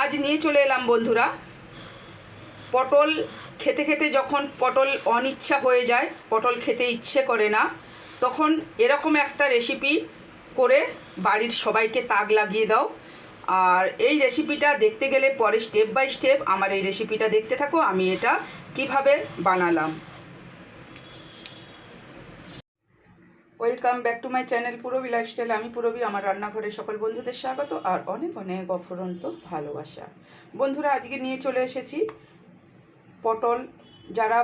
আজ নিয়ে চলে এলাম বন্ধুরা। পটল খেতে খেতে যখন পটল অনিচ্ছা হয়ে যায়, পটল খেতে ইচ্ছে করে না, তখন এরকম একটা রেসিপি করে বাড়ির সবাইকে তাক লাগিয়ে দাও। আর এই রেসিপিটা দেখতে গেলে পরে স্টেপ বাই স্টেপ আমার এই রেসিপিটা দেখতে থাকো, আমি এটা কীভাবে বানালাম। Welcome back to my channel Purbi lifestyle আমি পুরবি আমার রান্নাঘরে সকল বন্ধুদের স্বাগত আর অনেক অনেক অফুরন্ত ভালোবাসা। বন্ধুরা, আজকে নিয়ে চলে এসেছি পটল। যারা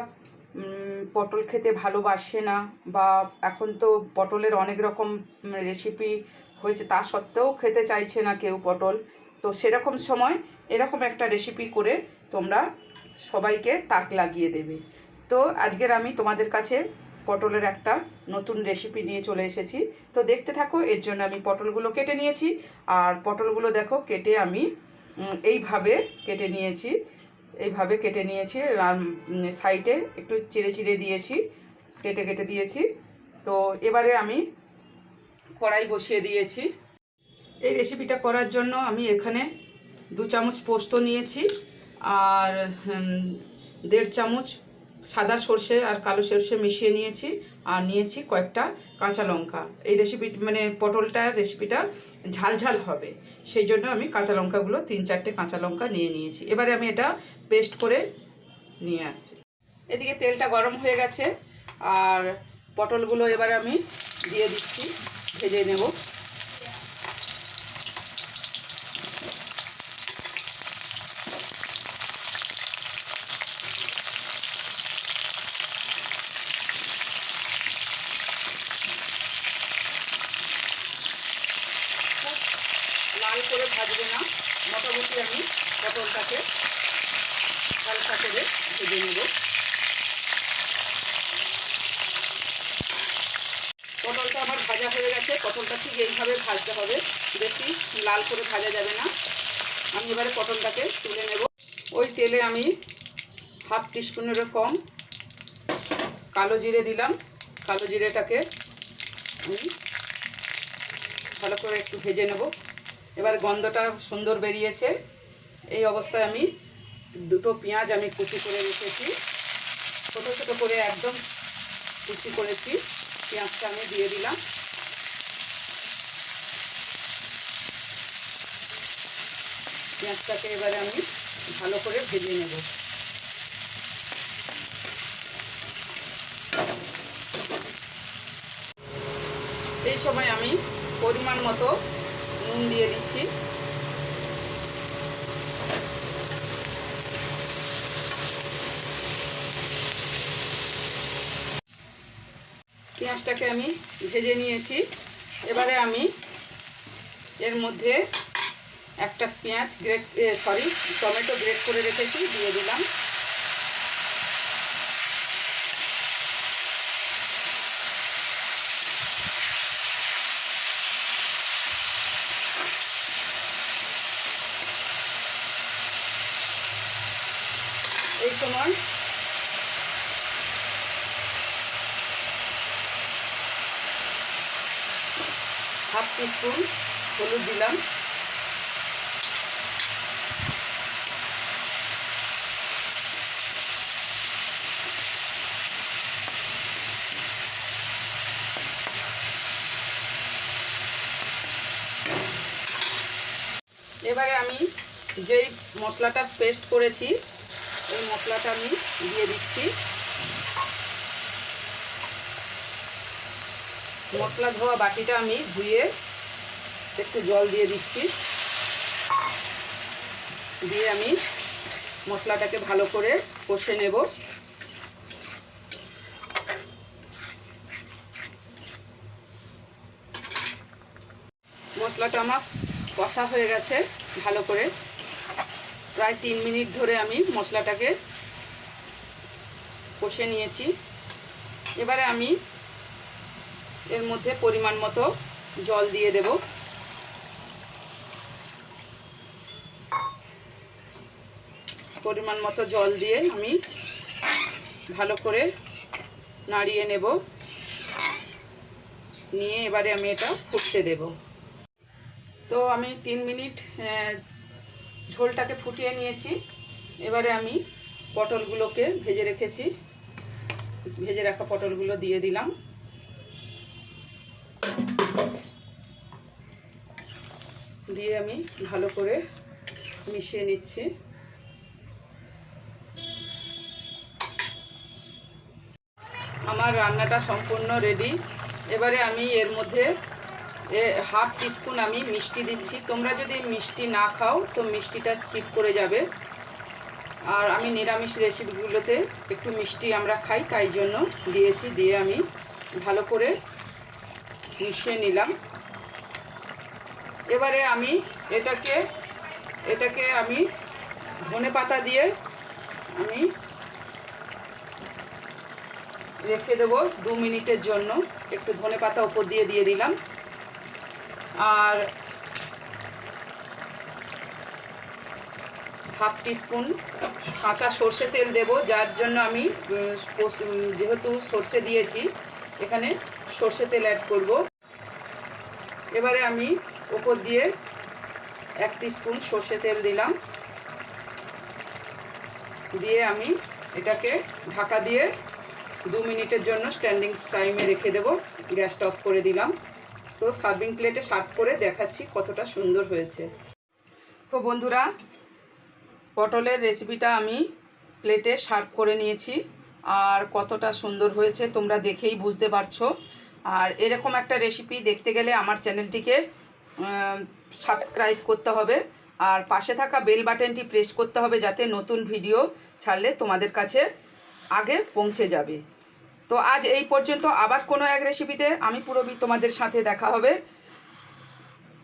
পটল খেতে ভালোবাসে না বা এখন তো পটলের অনেক রকম রেসিপি হয়েছে, তা সত্ত্বেও খেতে চাইছে না কেউ পটল। তো সেরকম সময় এরকম একটা রেসিপি করে তোমরা সবাইকে তাক লাগিয়ে দেবে। তো আজকের আমি তোমাদের কাছে পটলের একটা নতুন রেসিপি নিয়ে চলে এসেছি। তো দেখতে থাকো, এর জন্য আমি পটলগুলো কেটে নিয়েছি। আর পটলগুলো দেখো, কেটে আমি এইভাবে কেটে নিয়েছি। এইভাবে কেটে নিয়েছি, আর সাইডে একটু চিড়ে চিড়ে দিয়েছি, কেটে কেটে দিয়েছি। তো এবারে আমি কড়াই বসিয়ে দিয়েছি। এই রেসিপিটা করার জন্য আমি এখানে দু চামচ পোস্ত নিয়েছি, আর দেড় চামচ সাদা সর্ষে আর কালো সর্ষে মিশিয়ে নিয়েছি আর নিয়েছি কয়েকটা কাঁচা লঙ্কা। এই রেসিপি মানে পটলটা রেসিপিটা ঝাল ঝাল হবে। সেই জন্য আমি কাঁচা লঙ্কাগুলো, তিন চারটে কাঁচা লঙ্কা নিয়ে নিয়েছি। এবারে আমি এটা পেস্ট করে নিয়ে আসছি। এদিকে তেলটা গরম হয়ে গেছে। আর পটলগুলো এবার আমি দিয়ে দিচ্ছি, ভেজে নেব খুব লাল করে ভাজবে না মোটামুটি আমি পটলটাকে হালকা করে ভেজে নেব। পটলটা আমার ভাজা হয়ে গেছে, পটলটা ঠিক এইভাবে ভাজতে হবে। বেশি লাল করে ভাজা যাবে না। আমি এবারে পটলটাকে তুলে নেব। ওই তেলে আমি হাফ টিস্পুনেরও কম কালো জিরে দিলাম। কালো জিরেটাকে আমি ভালো করে একটু ভেজে নেব। এবার গন্ধটা সুন্দর বেরিয়েছে। এই অবস্থায় আমি দুটো পেঁয়াজ আমি কুচি করে রেখেছি। ছোটো ছোটো করে একদম কুচি করেছি। পেঁয়াজটা আমি দিয়ে দিলাম। পেঁয়াজটাকে এবারে আমি ভালো করে ভেজে নেব। এই সময় আমি পরিমাণ মতো নুন দিয়ে দিচ্ছি। পেঁয়াজটাকে আমি ভেজে নিয়েছি। এবারে আমি এর মধ্যে একটা পেঁয়াজ গ্রেট সরি টমেটো গ্রেট করে রেখেছি, দিয়ে দিলাম। সময়। হাফ টিস্পুন হলুদ দিলাম। এবারে আমি যেই মশলাটা পেস্ট করেছি এই মশলাটা আমি দিয়ে দিচ্ছি। মশলা ধোয়া বাটিটা আমি ধুয়ে একটু জল দিয়ে দিচ্ছি। দিয়ে আমি মশলাটাকে ভালো করে কষে নেব। মশলাটা আমার কষা হয়ে গেছে ভালো করে। প্রায় তিন মিনিট ধরে আমি মশলাটাকে কষে নিয়েছি। এবারে আমি এর মধ্যে পরিমাণ মতো জল দিয়ে দেব। পরিমাণ মতো জল দিয়ে আমি ভালো করে নাড়িয়ে নেব। নিয়ে এবারে আমি এটা ফুটতে দেব। তো আমি তিন মিনিট ঝোলটাকে ফুটিয়ে নিয়েছি। এবারে আমি পটলগুলোকে ভেজে রেখেছি। ভেজে রাখা পটলগুলো দিয়ে দিলাম। দিয়ে আমি ভালো করে মিশিয়ে নিচ্ছি। আমার রান্নাটা সম্পূর্ণ রেডি এবারে আমি এর মধ্যে হাফ টিস্পুন আমি মিষ্টি দিচ্ছি। তোমরা যদি মিষ্টি না খাও, তো মিষ্টিটা স্কিপ করে যাবে। আর আমি নিরামিষ রেসিপিগুলোতে একটু মিষ্টি আমরা খাই, তাই জন্য দিয়েছি, দিয়ে আমি ভালো করে মিশিয়ে নিলাম। এবারে আমি এটাকে এটাকে আমি ধনে পাতা দিয়ে আমি রেখে দেবো দু মিনিটের জন্য। একটু ধনে পাতা ওপর দিয়ে দিয়ে দিলাম। আর হাফ টিস্পুন কাঁচা সর্ষে তেল দেব, যার জন্য আমি যেহেতু সর্ষে দিয়েছি, এখানে সর্ষে তেল অ্যাড করব। এবারে আমি ওপর দিয়ে এক স্পুন সর্ষে তেল দিলাম। দিয়ে আমি এটাকে ঢাকা দিয়ে দু মিনিটের জন্য স্ট্যান্ডিং টাইমে রেখে দেব। গ্যাসটা অফ করে দিলাম। তো সার্ভিং প্লেটে সার্ভ করে দেখাচ্ছি কতটা সুন্দর হয়েছে। তো বন্ধুরা, পটলের রেসিপিটা আমি প্লেটে সার্ভ করে নিয়েছি। আর কতটা সুন্দর হয়েছে তোমরা দেখেই বুঝতে পারছ। আর এরকম একটা রেসিপি দেখতে গেলে আমার চ্যানেলটিকে সাবস্ক্রাইব করতে হবে। আর পাশে থাকা বেল বাটনটি প্রেস করতে হবে যাতে নতুন ভিডিও ছাড়লে তোমাদের কাছে আগে পৌঁছে যাবে। তো আজ এই পর্যন্ত আবার কোনো এক রেসিপিতে আমি পুরোবি তোমাদের সাথে দেখা হবে।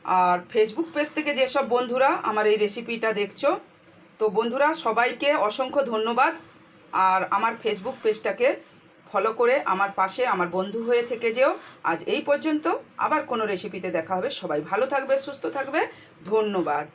আর ফেসবুক পেজ থেকে যেসব বন্ধুরা আমার এই রেসিপিটা দেখছ, তো বন্ধুরা সবাইকে অসংখ্য ধন্যবাদ। আর আমার ফেসবুক পেজটাকে ফলো করে আমার পাশে আমার বন্ধু হয়ে থেকে যেও। আজ এই পর্যন্ত আবার কোনো রেসিপিতে দেখা হবে। সবাই ভালো থাকবে, সুস্থ থাকবে। ধন্যবাদ।